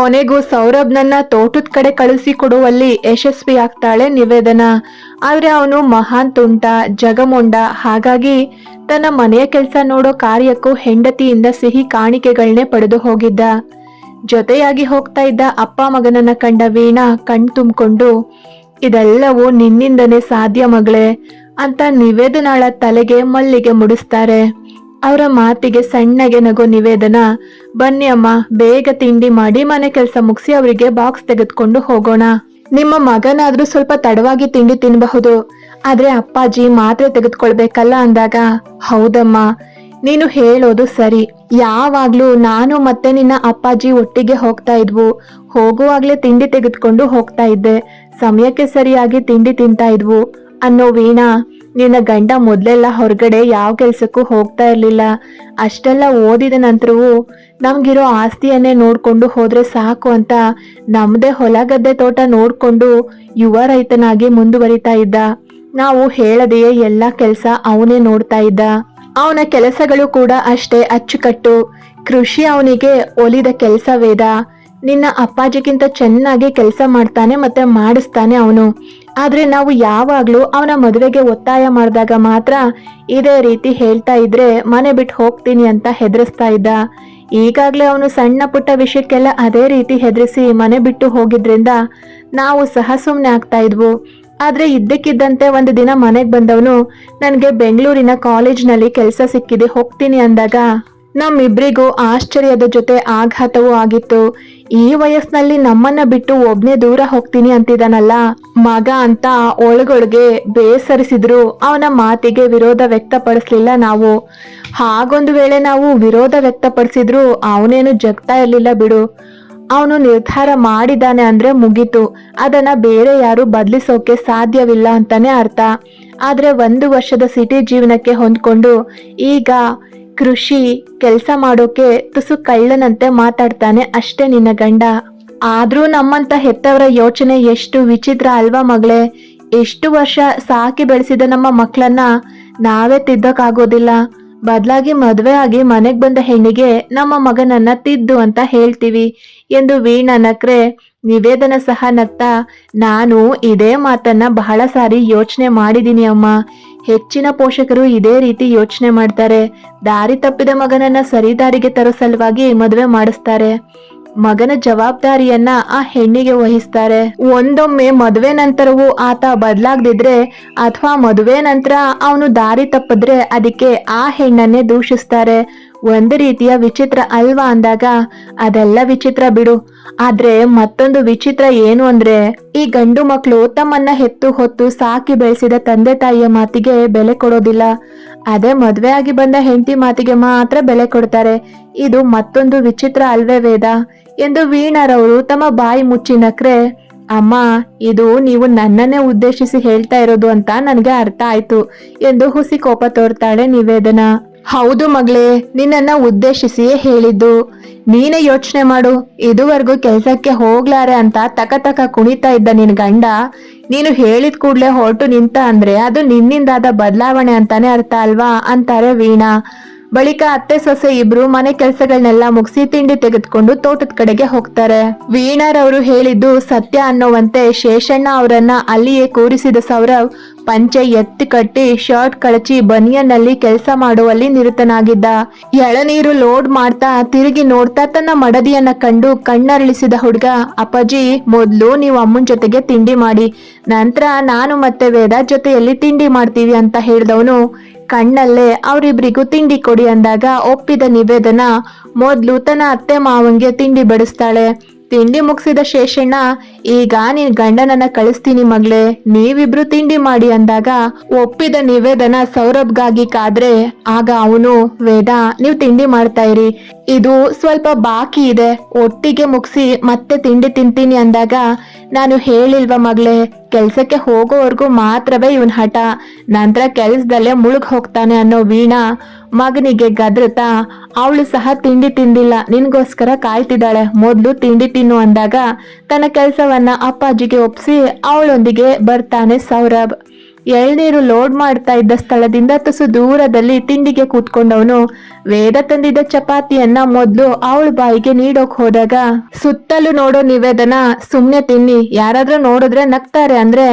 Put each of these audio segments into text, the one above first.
ಕೊನೆಗೂ ಸೌರಭ್ನನ್ನ ತೋಟದ ಕಡೆ ಕಳಿಸಿ ಕೊಡುವಲ್ಲಿ ಯಶಸ್ವಿ ಆಗ್ತಾಳೆ ನಿವೇದನ. ಆದ್ರೆ ಅವನು ಮಹಾನ್ ತುಂಟ, ಜಗಮೊಂಡ. ಹಾಗಾಗಿ ತನ್ನ ಮನೆಯ ಕೆಲಸ ನೋಡೋ ಕಾರ್ಯಕ್ಕೂ ಹೆಂಡತಿಯಿಂದ ಸಿಹಿ ಕಾಣಿಕೆಗಳನ್ನೇ ಪಡೆದು ಹೋಗಿದ್ದ. ಜೊತೆಯಾಗಿ ಹೋಗ್ತಾ ಇದ್ದ ಅಪ್ಪ ಮಗನನ್ನ ಕಂಡ ವೀಣಾ ಕಣ್ ತುಂಬಿಕೊಂಡು, ಇದೆಲ್ಲವೂ ನಿನ್ನಿಂದನೇ ಸಾಧ್ಯ ಮಗಳೇ ಅಂತ ನಿವೇದನಾಳ ತಲೆಗೆ ಮಲ್ಲಿಗೆ ಮುಡಿಸ್ತಾರೆ. ಅವರ ಮಾತಿಗೆ ಸಣ್ಣಗೆ ನಗೋ ನಿವೇದನ. ಬನ್ನಿ ಅಮ್ಮ, ಬೇಗ ತಿಂಡಿ ಮಾಡಿ ಮನೆ ಕೆಲಸ ಮುಗಿಸಿ ಅವರಿಗೆ ಬಾಕ್ಸ್ ತೆಗೆದುಕೊಂಡು ಹೋಗೋಣ. ನಿಮ್ಮ ಮಗನಾದ್ರೂ ಸ್ವಲ್ಪ ತಡವಾಗಿ ತಿಂಡಿ ತಿನ್ನಬಹುದು ಆದ್ರೆ ಅಪ್ಪಾಜಿ ಮಾತ್ರೆ ತೆಗೆದುಕೊಳ್ಬೇಕಲ್ಲ ಅಂದಾಗ, ಹೌದಮ್ಮ, ನೀನು ಹೇಳೋದು ಸರಿ. ಯಾವಾಗ್ಲೂ ನಾನು ಮತ್ತೆ ನಿನ್ನ ಅಪ್ಪಾಜಿ ಒಟ್ಟಿಗೆ ಹೋಗ್ತಾ ಇದ್ವು. ಹೋಗುವಾಗ್ಲೇ ತಿಂಡಿ ತೆಗೆದುಕೊಂಡು ಹೋಗ್ತಾ ಇದ್ದೆ. ಸಮಯಕ್ಕೆ ಸರಿಯಾಗಿ ತಿಂಡಿ ತಿಂತಾ ಇದ್ವು. ಅನ್ನೋ ವೀಣಾ ನಿನ್ನ ಗಂಡ ಮೊದಲೆಲ್ಲ ಹೊರಗಡೆ ಯಾವ ಕೆಲಸಕ್ಕೂ ಹೋಗ್ತಾ ಇರ್ಲಿಲ್ಲ. ಅಷ್ಟೆಲ್ಲ ಓದಿದ ನಂತರವೂ ನಮ್ಗಿರೋ ಆಸ್ತಿಯನ್ನೇ ನೋಡ್ಕೊಂಡು ಹೋದರೆ ಸಾಕು ಅಂತ ನಮ್ದೇ ಹೊಲ ಗದ್ದೆ ತೋಟ ನೋಡ್ಕೊಂಡು ಯುವ ರೈತನಾಗಿ ಮುಂದುವರಿತಾ ಇದ್ದ. ನಾವು ಹೇಳದೆಯೇ ಎಲ್ಲ ಕೆಲಸ ಅವನೇ ನೋಡ್ತಾ ಇದ್ದ. ಅವನ ಕೆಲಸಗಳು ಕೂಡ ಅಷ್ಟೇ ಅಚ್ಚುಕಟ್ಟು. ಕೃಷಿ ಅವನಿಗೆ ಒಲಿದ ಕೆಲಸವೇದ ನಿನ್ನ ಅಪ್ಪಾಜಿಗಿಂತ ಚೆನ್ನಾಗಿ ಕೆಲಸ ಮಾಡ್ತಾನೆ ಮತ್ತೆ ಮಾಡಿಸ್ತಾನೆ ಅವನು. ಆದ್ರೆ ನಾವು ಯಾವಾಗ್ಲೂ ಅವನ ಮದುವೆಗೆ ಒತ್ತಾಯ ಮಾಡಿದಾಗ ಮಾತ್ರ ಇದೇ ರೀತಿ ಹೇಳ್ತಾ ಇದ್ರೆ ಮನೆ ಬಿಟ್ಟು ಹೋಗ್ತೀನಿ ಅಂತ ಹೆದರಿಸ್ತಾ ಇದ್ದ. ಈಗಾಗಲೇ ಅವನು ಸಣ್ಣ ಪುಟ್ಟ ವಿಷಯಕ್ಕೆಲ್ಲ ಅದೇ ರೀತಿ ಹೆದರಿಸಿ ಮನೆ ಬಿಟ್ಟು ಹೋಗಿದ್ರಿಂದ ನಾವು ಸಹ ಸುಮ್ಮನೆ ಆಗ್ತಾ ಇದ್ವು. ಆದ್ರೆ ಇದ್ದಕ್ಕಿದ್ದಂತೆ ಒಂದು ದಿನ ಮನೆಗೆ ಬಂದವನು, ನನಗೆ ಬೆಂಗಳೂರಿನ ಕಾಲೇಜ್ನಲ್ಲಿ ಕೆಲಸ ಸಿಕ್ಕಿದೆ, ಹೋಗ್ತೀನಿ ಅಂದಾಗ ನಮ್ಮಿಬ್ರಿಗೂ ಆಶ್ಚರ್ಯದ ಜೊತೆ ಆಘಾತವೂ ಆಗಿತ್ತು. ಈ ವಯಸ್ಸಿನಲ್ಲಿ ನಮ್ಮನ್ನ ಬಿಟ್ಟು ಒಬ್ನೇ ದೂರ ಹೋಗ್ತೀನಿ ಅಂತಿದಾನಲ್ಲ? ಮಗ ಅಂತ ಒಳಗೊಳಗೆ ಬೇಸರಿಸಿದ್ರು. ಅವನ ಮಾತಿಗೆ ವಿರೋಧ ವ್ಯಕ್ತಪಡಿಸ್ಲಿಲ್ಲ ನಾವು. ಹಾಗೊಂದು ವೇಳೆ ನಾವು ವಿರೋಧ ವ್ಯಕ್ತಪಡಿಸಿದ್ರು ಅವನೇನು ಜಗ್ತಾ ಇರ್ಲಿಲ್ಲ ಬಿಡು. ಅವನು ನಿರ್ಧಾರ ಮಾಡಿದಾನೆ ಅಂದ್ರೆ ಮುಗೀತು. ಅದನ್ನ ಬೇರೆ ಯಾರು ಬದಲಿಸೋಕೆ ಸಾಧ್ಯವಿಲ್ಲ ಅಂತಾನೆ ಅರ್ಥ. ಆದ್ರೆ ಒಂದು ವರ್ಷದ ಸಿಟಿ ಜೀವನಕ್ಕೆ ಹೊಂದ್ಕೊಂಡು ಈಗ ಕೃಷಿ ಕೆಲಸ ಮಾಡೋಕೆ ತುಸು ಕಳ್ಳನಂತೆ ಮಾತಾಡ್ತಾನೆ ಅಷ್ಟೇ ನಿನ್ನ ಗಂಡ. ಆದ್ರೂ ನಮ್ಮಂತ ಹೆತ್ತವರ ಯೋಚನೆ ಎಷ್ಟು ವಿಚಿತ್ರ ಅಲ್ವಾ ಮಗಳೇ. ಎಷ್ಟು ವರ್ಷ ಸಾಕಿ ಬೆಳೆಸಿದ ನಮ್ಮ ಮಕ್ಕಳನ್ನ ನಾವೇ ತಿದ್ದಕ್ಕಾಗೋದಿಲ್ಲ. ಬದಲಾಗಿ ಮದುವೆ ಆಗಿ ಮನೆಗೆ ಬಂದ ಹೆಣ್ಣಿಗೆ ನಮ್ಮ ಮಗನನ್ನ ತಿದ್ದು ಅಂತ ಹೇಳ್ತೀವಿ. ಎಂದು ವೀಣಾ ನಕ್ರೆ ನಿವೇದನ ಸಹ ನಗ್ತಾ, ನಾನು ಇದೇ ಮಾತನ್ನ ಬಹಳ ಸಾರಿ ಯೋಚನೆ ಮಾಡಿದ್ದೀನಿ ಅಮ್ಮ. ಹೆಚ್ಚಿನ ಪೋಷಕರು ಇದೇ ರೀತಿ ಯೋಚನೆ ಮಾಡ್ತಾರೆ. ದಾರಿ ತಪ್ಪಿದ ಮಗನನ್ನ ಸರಿದಾರಿಗೆ ತರೋ ಸಲುವಾಗಿ ಮದುವೆ ಮಾಡಿಸ್ತಾರೆ. ಮಗನ ಜವಾಬ್ದಾರಿಯನ್ನ ಆ ಹೆಣ್ಣಿಗೆ ವಹಿಸ್ತಾರೆ. ಒಂದೊಮ್ಮೆ ಮದುವೆ ನಂತರವೂ ಆತ ಬದಲಾಗದಿದ್ರೆ ಅಥವಾ ಮದುವೆ ನಂತರ ಅವನು ದಾರಿ ತಪ್ಪಿದ್ರೆ ಅದಕ್ಕೆ ಆ ಹೆಣ್ಣನ್ನೇ ದೂಷಿಸ್ತಾರೆ. ಒಂದು ರೀತಿಯ ವಿಚಿತ್ರ ಅಲ್ವಾ ಅಂದಾಗ, ಅದೆಲ್ಲ ವಿಚಿತ್ರ ಬಿಡು. ಆದ್ರೆ ಮತ್ತೊಂದು ವಿಚಿತ್ರ ಏನು ಅಂದ್ರೆ, ಈ ಗಂಡು ಮಕ್ಕಳು ತಮ್ಮನ್ನ ಹೆತ್ತು ಹೊತ್ತು ಸಾಕಿ ಬೆಳೆಸಿದ ತಂದೆ ತಾಯಿಯ ಮಾತಿಗೆ ಬೆಲೆ ಕೊಡೋದಿಲ್ಲ. ಅದೇ ಮದ್ವೆ ಆಗಿ ಬಂದ ಹೆಂಡತಿ ಮಾತಿಗೆ ಮಾತ್ರ ಬೆಲೆ ಕೊಡ್ತಾರೆ. ಇದು ಮತ್ತೊಂದು ವಿಚಿತ್ರ ಅಲ್ವೇ ವೇದ. ಎಂದು ವೀಣಾರವರು ತಮ್ಮ ಬಾಯಿ ಮುಚ್ಚಿ ನಕ್ರೆ, ಅಮ್ಮ, ಇದು ನೀವು ನನ್ನನ್ನೇ ಉದ್ದೇಶಿಸಿ ಹೇಳ್ತಾ ಇರೋದು ಅಂತ ನನಗೆ ಅರ್ಥ ಆಯ್ತು ಎಂದು ಹುಸಿ ಕೋಪ ತೋರ್ತಾಳೆ ನಿವೇದನ. ಹೌದು ಮಗಳೇ, ನಿನ್ನನ್ನ ಉದ್ದೇಶಿಸಿಯೇ ಹೇಳಿದ್ದು. ನೀನೇ ಯೋಚನೆ ಮಾಡು, ಇದುವರೆಗೂ ಕೆಲ್ಸಕ್ಕೆ ಹೋಗ್ಲಾರೆ ಅಂತ ತಕ ತಕ ಕುಣಿತಾ ಇದ್ದ ನಿನ್ ಗಂಡ, ನೀನು ಹೇಳಿದ ಕೂಡ್ಲೆ ಹೊರಟು ನಿಂತ ಅಂದ್ರೆ ಅದು ನಿನ್ನಿಂದಾದ ಬದಲಾವಣೆ ಅಂತಾನೆ ಅರ್ಥ ಅಲ್ವಾ? ಅಂತಾರೆ ವೀಣಾ. ಬಳಿಕ ಅತ್ತೆ ಸೊಸೆ ಇಬ್ರು ಮನೆ ಕೆಲಸಗಳನ್ನೆಲ್ಲ ಮುಗಿಸಿ ತಿಂಡಿ ತೆಗೆದುಕೊಂಡು ತೋಟದ ಕಡೆಗೆ ಹೋಗ್ತಾರೆ. ವೀಣಾರವರು ಹೇಳಿದ್ದು ಸತ್ಯ ಅನ್ನೋವಂತೆ ಶೇಷಣ್ಣ ಅವರನ್ನ ಅಲ್ಲಿಯೇ ಕೂರಿಸಿದ ಸೌರವ್ ಪಂಚೆ ಎತ್ತಿ ಕಟ್ಟಿ ಶರ್ಟ್ ಕಳಚಿ ಬನಿಯನ್ನಲ್ಲಿ ಕೆಲಸ ಮಾಡುವಲ್ಲಿ ನಿರತನಾಗಿದ್ದ. ಎಳನೀರು ಲೋಡ್ ಮಾಡ್ತಾ ತಿರುಗಿ ನೋಡ್ತಾ ತನ್ನ ಮಡದಿಯನ್ನ ಕಂಡು ಕಣ್ಣರಳಿಸಿದ ಹುಡುಗ, ಅಪ್ಪಾಜಿ, ಮೊದ್ಲು ನೀವು ಅಮ್ಮನ ಜೊತೆಗೆ ತಿಂಡಿ ಮಾಡಿ, ನಂತರ ನಾನು ಮತ್ತೆ ವೇದ ಜೊತೆಯಲ್ಲಿ ತಿಂಡಿ ಮಾಡ್ತೀವಿ ಅಂತ ಹೇಳಿದವನು. ಕಣ್ಣಲ್ಲೇ ಅವರಿಬ್ರಿಗೂ ತಿಂಡಿ ಕೊಡಿ ಅಂದಾಗ ಒಪ್ಪಿದ ನಿವೇದನ, ಮೊದ್ಲು ತನ್ನ ಅತ್ತೆ ಮಾವಂಗೆ ತಿಂಡಿ ಬಡಿಸ್ತಾಳೆ. ತಿಂಡಿ ಮುಗಿಸಿದ ಶೇಷಣ್ಣ ಈಗ ನೀನ್ ಗಂಡನನ್ನ ಕಳಿಸ್ತೀನಿ ಮಗ್ಳೆ, ನೀವಿಬ್ರು ತಿಂಡಿ ಮಾಡಿ ಅಂದಾಗ ಒಪ್ಪಿದ ನಿವೇದನ ಸೌರಭ್ಗಾಗಿ ಕಾದ್ರೆ ಆಗ ಅವನು, ವೇದ, ನೀವು ತಿಂಡಿ ಮಾಡ್ತಾ ಇರಿ. ಇದು ಸ್ವಲ್ಪ ಬಾಕಿ ಇದೆ, ಒಟ್ಟಿಗೆ ಮುಗಿಸಿ ಮತ್ತೆ ತಿಂಡಿ ತಿಂತೀನಿ ಅಂದಾಗ ನಾನು ಹೇಳಿಲ್ವ ಮಗ್ಳೆ, ಕೆಲ್ಸಕ್ಕೆ ಹೋಗೋವರೆಗೂ ಮಾತ್ರವೇ ಇವನ್ ಹಠ. ನಂತರ ಕೆಲ್ಸದಲ್ಲೇ ಮುಳುಗ್ ಹೋಗ್ತಾನೆ ಅನ್ನೋ ವೀಣಾ ಮಗನಿಗೆ ಗದ್ರತಾ, ಅವಳು ಸಹ ತಿಂಡಿ ತಿಂದಿಲ್ಲ, ನಿನ್ಗೋಸ್ಕರ ಕಾಯ್ತಿದ್ದಾಳೆ, ಮೊದ್ಲು ತಿಂಡಿ ತಿನ್ನು ಅಂದಾಗ ತನ್ನ ಕೆಲಸವನ್ನ ಅಪ್ಪಾಜಿಗೆ ಒಪ್ಸಿ ಅವಳೊಂದಿಗೆ ಬರ್ತಾನೆ ಸೌರಭ್. ಎಳ್ನೀರು ಲೋಡ್ ಮಾಡ್ತಾ ಇದ್ದ ಸ್ಥಳದಿಂದ ತುಸು ದೂರದಲ್ಲಿ ತಿಂಡಿಗೆ ಕೂತ್ಕೊಂಡವನು. ವೇದ ತಂದಿದ್ದ ಚಪಾತಿಯನ್ನ ಮೊದಲು ಅವಳ ಬಾಯಿಗೆ ನೀಡೋಕ್ ಹೋದಾಗ, ಸುತ್ತಲೂ ನೋಡೋ ನಿವೇದನ, ಸುಮ್ನೆ ತಿನ್ನಿ. ಯಾರಾದ್ರೂ ನೋಡಿದ್ರೆ ನಗ್ತಾರೆ ಅಂದ್ರೆ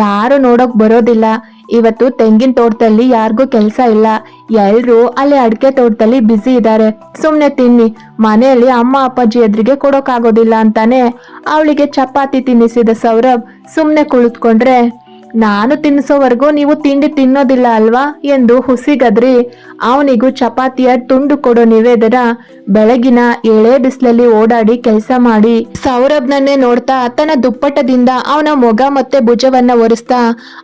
ಯಾರು ನೋಡೋಕ್ ಬರೋದಿಲ್ಲ. ಇವತ್ತು ತೆಂಗಿನ ತೋಟದಲ್ಲಿ ಯಾರಿಗೂ ಕೆಲಸ ಇಲ್ಲ. ಎಲ್ರು ಅಲ್ಲಿ ಅಡಿಕೆ ತೋಟದಲ್ಲಿ ಬ್ಯುಸಿ ಇದ್ದಾರೆ ಸುಮ್ನೆ ತಿನ್ನಿ. ಮನೆಯಲ್ಲಿ ಅಮ್ಮ, ಅಪ್ಪಾಜಿ ಎದುರಿಗೆ ಕೊಡೋಕ್ಕಾಗೋದಿಲ್ಲ ಅಂತಾನೆ ಅವಳಿಗೆ ಚಪಾತಿ ತಿನ್ನಿಸಿದ ಸೌರಭ್ ಸುಮ್ನೆ ಕುಳಿತುಕೊಂಡ್ರೆ ನಾನು ತಿನ್ನಿಸೋವರೆಗೂ ನೀವು ತಿಂಡಿ ತಿನ್ನೋದಿಲ್ಲ ಅಲ್ವಾ ಎಂದು ಹುಸಿಗದ್ರಿ ಅವನಿಗೂ ಚಪಾತಿಯ ತುಂಡು ಕೊಡೋ ನಿವೇದನ ಬೆಳಗಿನ ಎಳೆ ಬಿಸಿಲಲ್ಲಿ ಓಡಾಡಿ ಕೆಲಸ ಮಾಡಿ. ಸೌರಭ್ನನ್ನೇ ನೋಡ್ತಾ ತನ್ನ ದುಪ್ಪಟ್ಟದಿಂದ ಅವನ ಮೊಗ ಮತ್ತೆ ಭುಜವನ್ನ ಒರೆಸ್ತಾ,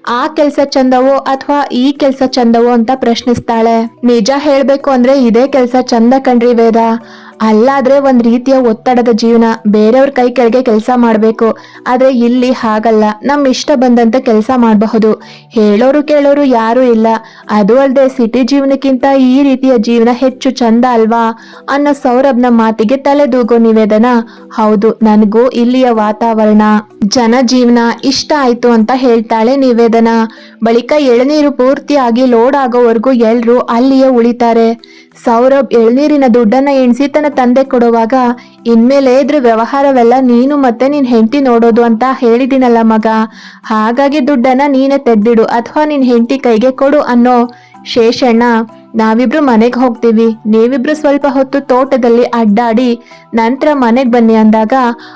ಆ ಕೆಲಸ ಚಂದವೋ ಅಥವಾ ಈ ಕೆಲಸ ಚಂದವೋ ಅಂತ ಪ್ರಶ್ನಿಸ್ತಾಳೆ. ನಿಜ ಹೇಳ್ಬೇಕು ಅಂದ್ರೆ ಇದೇ ಕೆಲಸ ಚಂದ ಕಣ್ರಿ ವೇದ. ಅಲ್ಲಾದ್ರೆ ಒಂದ್ ರೀತಿಯ ಒತ್ತಡದ ಜೀವನ ಬೇರೆಯವ್ರ ಕೈ ಕೆಳಗೆ ಕೆಲಸ ಮಾಡ್ಬೇಕು. ಆದ್ರೆ ಇಲ್ಲಿ ಹಾಗಲ್ಲ. ನಮ್ ಇಷ್ಟ ಬಂದಂತ ಕೆಲಸ ಮಾಡಬಹುದು. ಹೇಳೋರು ಕೇಳೋರು ಯಾರು ಇಲ್ಲ. ಅದು ಅಲ್ಲದೆ ಸಿಟಿ ಜೀವನಕ್ಕಿಂತ ಈ ರೀತಿಯ ಜೀವನ ಹೆಚ್ಚು ಚಂದ ಅಲ್ವಾ? ಅನ್ನೋ ಸೌರಭ್ನ ಮಾತಿಗೆ ತಲೆದೂಗೋ ನಿವೇದನ. ಹೌದು, ನನಗೂ ಇಲ್ಲಿಯ ವಾತಾವರಣ. ಜನ ಜೀವನ ಇಷ್ಟ ಆಯ್ತು ಅಂತ ಹೇಳ್ತಾಳೆ ನಿವೇದನ. ಬಳಿಕ ಎಳನೀರು ಪೂರ್ತಿಯಾಗಿ ಲೋಡ್ ಆಗೋವರೆಗೂ ಎಲ್ರು ಅಲ್ಲಿಯೇ ಉಳಿತಾರೆ. ಸೌರಭ್ ಎಳ್ನೀರಿನ ದುಡ್ಡನ್ನ ಎಣಿಸಿ ತನ್ನ ತಂದೆ ಕೊಡುವಾಗ, ಇನ್ಮೇಲೆ ಇದ್ರ ವ್ಯವಹಾರವೆಲ್ಲ ನೀನು ಮತ್ತೆ ನಿನ್ ಹೆಂಡತಿ ನೋಡೋದು ಅಂತ ಹೇಳಿದಿನಲ್ಲ ಮಗ. ಹಾಗಾಗಿ ದುಡ್ಡನ್ನ ನೀನೇ ತೆಗ್ದಿಡು ಅಥವಾ ನಿನ್ ಹೆಂಡತಿ ಕೈಗೆ ಕೊಡು ಅನ್ನೋ ಶೇಷಣ್ಣ, ನಾವಿಬ್ರು ಮನೆಗೆ ಹೋಗ್ತೀವಿ. ನೀವಿಬ್ರು ಸ್ವಲ್ಪ ಹೊತ್ತು ತೋಟದಲ್ಲಿ ಅಡ್ಡಾಡಿ ನಂತರ ಮನೆಗೆ ಬನ್ನಿ ಅಂದಾಗ,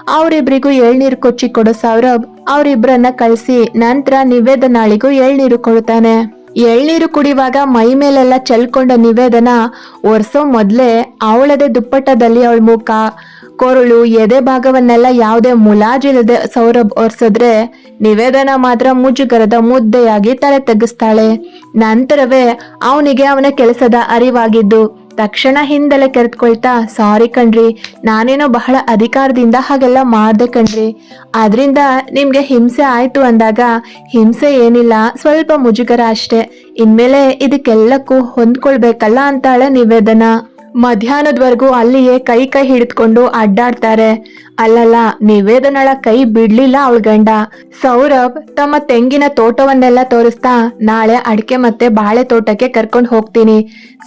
ಅವರಿಬ್ರಿಗೂ ಎಳ್ನೀರು ಕೊಚ್ಚಿ ಕೊಡೋ ಸೌರಭ್. ಅವರಿಬ್ರನ್ನ ಕಳಿಸಿ ನಂತರ ನಿವೇದನಾಳಿಗೂ ಎಳ್ನೀರು ಕೊಡ್ತಾನೆ. ಎಳ್ನೀರು ಕುಡಿಯುವಾಗ ಮೈ ಮೇಲೆಲ್ಲ ಚೆಲ್ಕೊಂಡ ನಿವೇದನ ಒರೆಸೋ ಮೊದಲೇ ಅವಳದೇ ದುಪ್ಪಟ್ಟದಲ್ಲಿ ಅವಳ ಮುಖ, ಕೊರಳು, ಎದೆ ಭಾಗವನ್ನೆಲ್ಲ ಯಾವುದೇ ಮುಲಾಜಿಲ್ಲದೆ ಸೌರಭ್ ಒರೆಸಿದ್ರೆ ನಿವೇದನ ಮಾತ್ರ ಮುಜುಗರದ ಮುದ್ದೆಯಾಗಿ ತಲೆ ತೆಗೆಸ್ತಾಳೆ ನಂತರವೇ ಅವನಿಗೆ ಅವನ ಕೆಲಸದ ಅರಿವಾಗಿದ್ದು ತಕ್ಷಣ ಹಿಂದೆಲೆ ಕೆರೆದುಕೊಳ್ತಾ ಸಾರಿ ಕಣ್ರಿ, ನಾನೇನೋ ಬಹಳ ಅಧಿಕಾರದಿಂದ ಹಾಗೆಲ್ಲ ಮಾಡ್ದೆ ಕಣ್ರಿ. ಅದರಿಂದ ನಿಮ್ಗೆ ಹಿಂಸೆ ಆಯ್ತು ಅಂದಾಗ ಹಿಂಸೆ ಏನಿಲ್ಲ, ಸ್ವಲ್ಪ ಮುಜುಗರ ಅಷ್ಟೇ. ಇನ್ಮೇಲೆ ಇದಕ್ಕೆಲ್ಲಕ್ಕೂ ಹೊಂದ್ಕೊಳ್ಬೇಕಲ್ಲ ಅಂತಾಳೆ ನಿವೇದನ. ಮಧ್ಯಾಹ್ನದವರೆಗೂ ಅಲ್ಲಿಯೇ ಕೈ ಕೈ ಹಿಡಿದುಕೊಂಡು ಅಡ್ಡಾಡ್ತಾರೆ. ಅಲ್ಲಲ್ಲ, ನಿವೇದನಳ ಕೈ ಬಿಡ್ಲಿಲ್ಲ ಅವಳ ಗಂಡ. ಸೌರಭ್ ತಮ್ಮ ತೆಂಗಿನ ತೋಟವನ್ನೆಲ್ಲ ತೋರಿಸ್ತಾ ನಾಳೆ ಅಡಿಕೆ ಮತ್ತೆ ಬಾಳೆ ತೋಟಕ್ಕೆ ಕರ್ಕೊಂಡು ಹೋಗ್ತೀನಿ.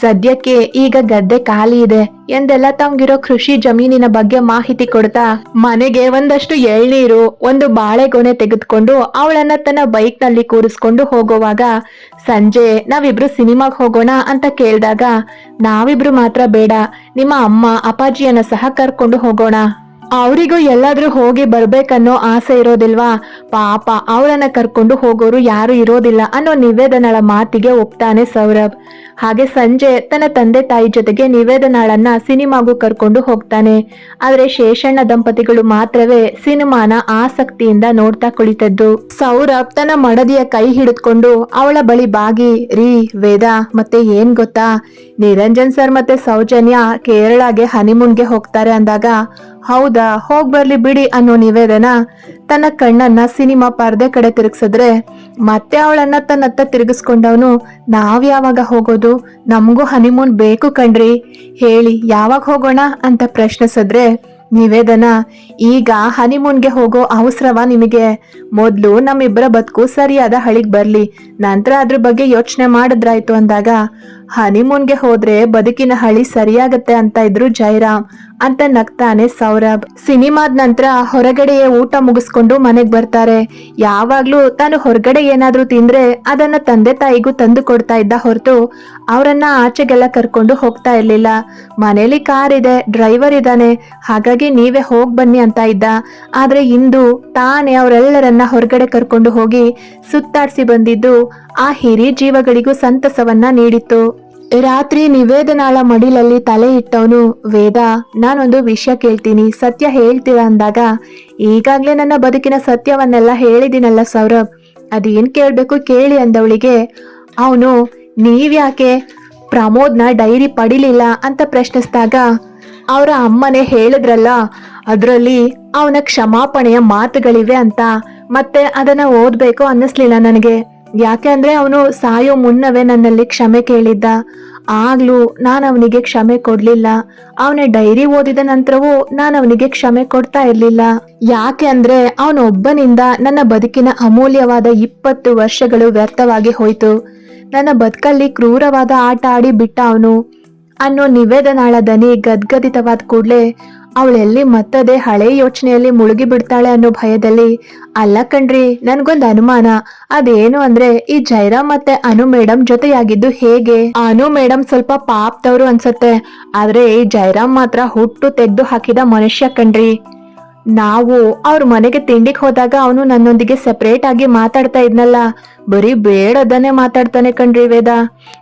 ಸದ್ಯಕ್ಕೆ ಈಗ ಗದ್ದೆ ಖಾಲಿ ಇದೆ ಎಂದೆಲ್ಲ ತಮ್ಗಿರೋ ಕೃಷಿ ಜಮೀನಿನ ಬಗ್ಗೆ ಮಾಹಿತಿ ಕೊಡ್ತಾ ಮನೆಗೆ ಒಂದಷ್ಟು ಎಳ್ನೀರು, ಒಂದು ಬಾಳೆಗೊನೆ ತೆಗೆದುಕೊಂಡು ಅವಳನ್ನ ತನ್ನ ಬೈಕ್ನಲ್ಲಿ ಕೂರಿಸ್ಕೊಂಡು ಹೋಗುವಾಗ ಸಂಜೆ ನಾವಿಬ್ರು ಸಿನಿಮಾಗ್ ಹೋಗೋಣ ಅಂತ ಕೇಳಿದಾಗ ನಾವಿಬ್ರು ಮಾತ್ರ ಬೇಡ, ನಿಮ್ಮ ಅಮ್ಮ, ಅಪ್ಪಾಜಿಯನ್ನ ಸಹ ಕರ್ಕೊಂಡು ಹೋಗೋಣ. ಅವರಿಗೂ ಎಲ್ಲಾದ್ರೂ ಹೋಗಿ ಬರ್ಬೇಕನ್ನೋ ಆಸೆ ಇರೋದಿಲ್ವಾ? ಪಾಪ, ಅವರನ್ನ ಕರ್ಕೊಂಡು ಹೋಗೋರು ಯಾರು ಇರೋದಿಲ್ಲ ಅನ್ನೋ ನಿವೇದನಾಳ ಮಾತಿಗೆ ಒಪ್ತಾನೆ ಸೌರಭ್. ಹಾಗೆ ಸಂಜೆ ತನ್ನ ತಂದೆ ತಾಯಿ ಜೊತೆಗೆ ನಿವೇದನಾಳನ್ನ ಸಿನಿಮಾಗೂ ಕರ್ಕೊಂಡು ಹೋಗ್ತಾನೆ. ಆದ್ರೆ ಶೇಷಣ್ಣ ದಂಪತಿಗಳು ಮಾತ್ರವೇ ಸಿನಿಮಾನ ಆಸಕ್ತಿಯಿಂದ ನೋಡ್ತಾ ಕುಳಿತದ್ದು. ಸೌರಭ್ ತನ್ನ ಮಡದಿಯ ಕೈ ಹಿಡಿದುಕೊಂಡು, ಅವಳ ಬಳಿ ಬಾಗಿ, ರೀ, ವೇದ, ಮತ್ತೆ ಏನ್ ಗೊತ್ತಾ? ನಿರಂಜನ್ ಸರ್ ಮತ್ತೆ ಸೌಜನ್ಯ ಕೇರಳಗೆ ಹನಿಮೂನ್ಗೆ ಹೋಗ್ತಾರೆ ಅಂದಾಗ ಹೌದಾ? ಹೋಗ್ ಬರ್ಲಿ ಬಿಡಿ ಅನ್ನೋ ನಿವೇದನ ತನ್ನ ಕಣ್ಣನ್ನ ಸಿನಿಮಾ ಪರ್ದೆ ಕಡೆ ತಿರುಗಿಸಿದ್ರೆ ಮತ್ತೆ ಅವಳನ್ನ ತನ್ನತ್ತ ತಿರುಗಿಸ್ಕೊಂಡವನು ನಾವ್ ಯಾವಾಗ ಹೋಗೋದು? ನಮಗೂ ಹನಿಮೂನ್ ಬೇಕು ಕಣ್ರಿ. ಹೇಳಿ, ಯಾವಾಗ ಹೋಗೋಣ ಅಂತ ಪ್ರಶ್ನಿಸಿದ್ರೆ ನಿವೇದನ, ಈಗ ಹನಿಮೂನ್ಗೆ ಹೋಗೋ ಅವಸರವ ನಿಮಗೆ? ಮೊದ್ಲು ನಮ್ಮಿಬ್ಬರ ಬದುಕು ಸರಿಯಾದ ಹಳಿಗ್ ಬರ್ಲಿ. ನಂತರ ಅದ್ರ ಬಗ್ಗೆ ಯೋಚನೆ ಮಾಡಿದ್ರಾಯ್ತು ಅಂದಾಗ, ಹನಿಮೂನ್ಗೆ ಹೋದ್ರೆ ಬದುಕಿನ ಹಳಿ ಸರಿಯಾಗತ್ತೆ ಅಂತ ಇದ್ರು ಜೈರಾಮ್ ಅಂತ ನಗ್ತಾನೆ ಸೌರಭ್. ಸಿನಿಮಾದ ನಂತರ ಹೊರಗಡೆಯೇ ಊಟ ಮುಗಿಸ್ಕೊಂಡು ಮನೆಗ್ ಬರ್ತಾರೆ. ಯಾವಾಗ್ಲೂ ತಾನು ಹೊರಗಡೆ ಏನಾದ್ರೂ ತಿಂದ್ರೆ ಅದನ್ನ ತಂದೆ ತಾಯಿಗೂ ತಂದು ಕೊಡ್ತಾ ಇದ್ದ ಹೊರತು ಅವರನ್ನ ಆಚೆಗೆಲ್ಲ ಕರ್ಕೊಂಡು ಹೋಗ್ತಾ ಇರ್ಲಿಲ್ಲ. ಮನೇಲಿ ಕಾರ್ ಇದೆ, ಡ್ರೈವರ್ ಇದ್ದಾನೆ. ಹಾಗಾಗಿ ನೀವೇ ಹೋಗ್ ಬನ್ನಿ ಅಂತ ಇದ್ದ. ಆದ್ರೆ ಇಂದು ತಾನೇ ಅವರೆಲ್ಲರನ್ನ ಹೊರಗಡೆ ಕರ್ಕೊಂಡು ಹೋಗಿ ಸುತ್ತಾಡ್ಸಿ ಬಂದಿದ್ದು ಆ ಹಿರಿಯ ಜೀವಗಳಿಗೂ ಸಂತಸವನ್ನ ನೀಡಿತ್ತು. ರಾತ್ರಿ ನಿವೇದನಾಳ ಮಡಿಲಲ್ಲಿ ತಲೆ ಇಟ್ಟವನು, ವೇದ, ನಾನೊಂದು ವಿಷಯ ಕೇಳ್ತೀನಿ, ಸತ್ಯ ಹೇಳ್ತೀರಾ? ಅಂದಾಗ, ಈಗಾಗ್ಲೇ ನನ್ನ ಬದುಕಿನ ಸತ್ಯವನ್ನೆಲ್ಲ ಹೇಳಿದಿನಲ್ಲ ಸೌರಭ್, ಅದೇನ್ ಕೇಳ್ಬೇಕು ಕೇಳಿ ಅಂದವಳಿಗೆ, ಅವನು, ನೀವ್ಯಾಕೆ ಪ್ರಮೋದ್ನ ಡೈರಿ ಪಡಿಲಿಲ್ಲ? ಅಂತ ಪ್ರಶ್ನಿಸಿದಾಗ, ಅವರ ಅಮ್ಮನೇ ಹೇಳಿದ್ರಲ್ಲ, ಅದರಲ್ಲಿ ಅವನ ಕ್ಷಮಾಪಣೆಯ ಮಾತುಗಳಿವೆ ಅಂತ, ಮತ್ತೆ ಅದನ್ನ ಓದ್ಬೇಕು ಅನ್ನಿಸ್ಲಿಲ್ಲ ನನಗೆ. ಯಾಕೆ ಅಂದ್ರೆ ಅವನು ಸಾಯೋ ಮುನ್ನವೇ ನನ್ನಲ್ಲಿ ಕ್ಷಮೆ ಕೇಳಿದ್ದ. ಆಗ್ಲೂ ನಾನು ಅವನಿಗೆ ಕ್ಷಮೆ ಕೊಡ್ಲಿಲ್ಲ. ಅವನ ಡೈರಿ ಓದಿದ ನಂತರವೂ ನಾನು ಅವನಿಗೆ ಕ್ಷಮೆ ಕೊಡ್ತಾ ಇರ್ಲಿಲ್ಲ. ಯಾಕೆ ಅಂದ್ರೆ ಅವನೊಬ್ಬನಿಂದ ನನ್ನ ಬದುಕಿನ ಅಮೂಲ್ಯವಾದ ಇಪ್ಪತ್ತು ವರ್ಷಗಳು ವ್ಯರ್ಥವಾಗಿ ಹೋಯ್ತು. ನನ್ನ ಬದುಕಲ್ಲಿ ಕ್ರೂರವಾದ ಆಟ ಆಡಿ ಬಿಟ್ಟ ಅವನು. ಅನ್ನೋ ನಿವೇದನಾಳ ದನಿ ಗದ್ಗದಿತವಾದ ಕೂಡ್ಲೆ ಅವಳೆಲ್ಲಿ ಮತ್ತದೇ ಹಳೆ ಯೋಚನೆಯಲ್ಲಿ ಮುಳುಗಿ ಬಿಡ್ತಾಳೆ ಅನ್ನೋ ಭಯದಲ್ಲಿ, ಅಲ್ಲ ಕಣ್ರಿ, ನನ್ಗೊಂದ್ ಅನುಮಾನ. ಅದೇನು ಅಂದ್ರೆ, ಈ ಜೈರಾಮ್ ಮತ್ತೆ ಅನು ಮೇಡಮ್ ಜೊತೆಯಾಗಿದ್ದು ಹೇಗೆ? ಅನು ಮೇಡಮ್ ಸ್ವಲ್ಪ ಪಾಪ್ದವ್ರು ಅನ್ಸತ್ತೆ. ಆದ್ರೆ ಈ ಜೈರಾಮ್ ಮಾತ್ರ ಹುಟ್ಟು ತೆಗ್ದು ಹಾಕಿದ ಮನುಷ್ಯ ಕಣ್ರಿ. ನಾವು ಅವ್ರ ಮನೆಗೆ ತಿಂಡಿಗೆ ಹೋದಾಗ ಅವನು ನನ್ನೊಂದಿಗೆ ಸೆಪರೇಟ್ ಆಗಿ ಮಾತಾಡ್ತಾ ಇದ್ನಲ್ಲ. ಬರೀ ಬೇಡದನ್ನೇ ಮಾತಾಡ್ತಾನೆ ಕಣ್ರಿ ವೇದ.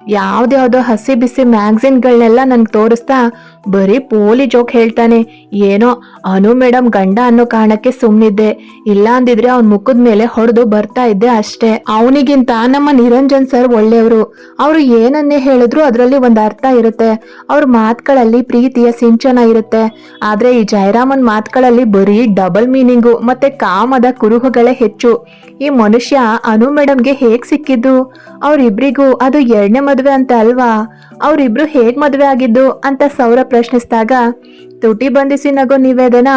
ಯಾವ್ದ್ಯಾವ್ದೋ ಹಸಿ ಬಿಸಿ ಮ್ಯಾಗ್ಝಿನ್ಗಳನ್ನೆಲ್ಲ ನನ್ಗೆ ತೋರಿಸ್ತಾ ಬರೀ ಪೋಲಿ ಜೋಕ್ ಹೇಳ್ತಾನೆ. ಏನೋ, ಅನು ಮೇಡಮ್ ಗಂಡ ಅನ್ನೋ ಕಾರಣಕ್ಕೆ ಸುಮ್ಮನಿದ್ದೆ ಇಲ್ಲ ಅಂದಿದ್ರೆ ಅವ್ನ ಮುಖದ ಮೇಲೆ ಹೊಡೆದು ಬರ್ತಾ ಇದ್ದೆ ಅಷ್ಟೇ. ಅವನಿಗಿಂತ ನಮ್ಮ ನಿರಂಜನ್ ಸರ್ ಒಳ್ಳೆಯವರು. ಅವರು ಏನನ್ನೇ ಹೇಳಿದ್ರು ಅದರಲ್ಲಿ ಒಂದು ಅರ್ಥ ಇರುತ್ತೆ. ಅವ್ರ ಮಾತುಗಳಲ್ಲಿ ಪ್ರೀತಿಯ ಸಿಂಚನ ಇರುತ್ತೆ. ಆದ್ರೆ ಈ ಜಯರಾಮನ್ ಮಾತುಗಳಲ್ಲಿ ಡಬಲ್ ಮೀನಿಂಗು ಮತ್ತೆ ಕಾಮದ ಕುರುಹುಗಳೇ ಹೆಚ್ಚು. ಈ ಮನುಷ್ಯ ಅನು ಮೇಡಮ್ಗೆ ಹೇಗ್ ಸಿಕ್ಕಿದ್ದು? ಅವ್ರಿಬ್ರಿಗೂ ಅದು ಎರಡನೇ ಮದ್ವೆ ಅಂತ ಅಲ್ವಾ ಅವ್ರಿಬ್ರು ಹೇಗ್ ಮದ್ವೆ ಆಗಿದ್ದು? ಅಂತ ಸೌರ ಪ್ರಶ್ನಿಸಿದಾಗ ತುಟಿ ಬಂಧಿಸಿ ನಗೋ ನಿವೇದನ,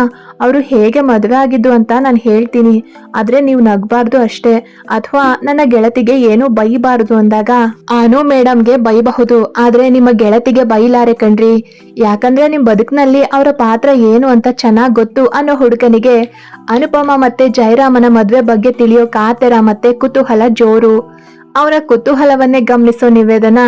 ಅವರು ಹೇಗೆ ಮದುವೆ ಆಗಿದ್ದು ಅಂತ ನಾನು ಹೇಳ್ತೀನಿ. ಆದ್ರೆ ನೀವು ನಗಬಾರ್ದು ಅಷ್ಟೇ. ಅಥವಾ ನನ್ನ ಗೆಳತಿಗೆ ಏನು ಬೈಬಾರ್ದು ಅಂದಾಗ? ಆನು ಮೇಡಮ್ಗೆ ಬೈಬಹುದು, ಆದ್ರೆ ನಿಮ್ಮ ಗೆಳತಿಗೆ ಬೈಲಾರೆ ಕಣ್ರಿ. ಯಾಕಂದ್ರೆ ನಿಮ್ ಬದುಕಿನಲ್ಲಿ ಅವರ ಪಾತ್ರ ಏನು ಅಂತ ಚೆನ್ನಾಗ್ ಗೊತ್ತು ಅನ್ನೋ ಹುಡುಗನಿಗೆ ಅನುಪಮ ಮತ್ತೆ ಜಯರಾಮನ ಮದುವೆ ಬಗ್ಗೆ ತಿಳಿಯೋ ಕಾತರ ಮತ್ತೆ ಕುತೂಹಲ ಜೋರು. ಅವರ ಕುತೂಹಲವನ್ನೇ ಗಮನಿಸೋ ನಿವೇದನ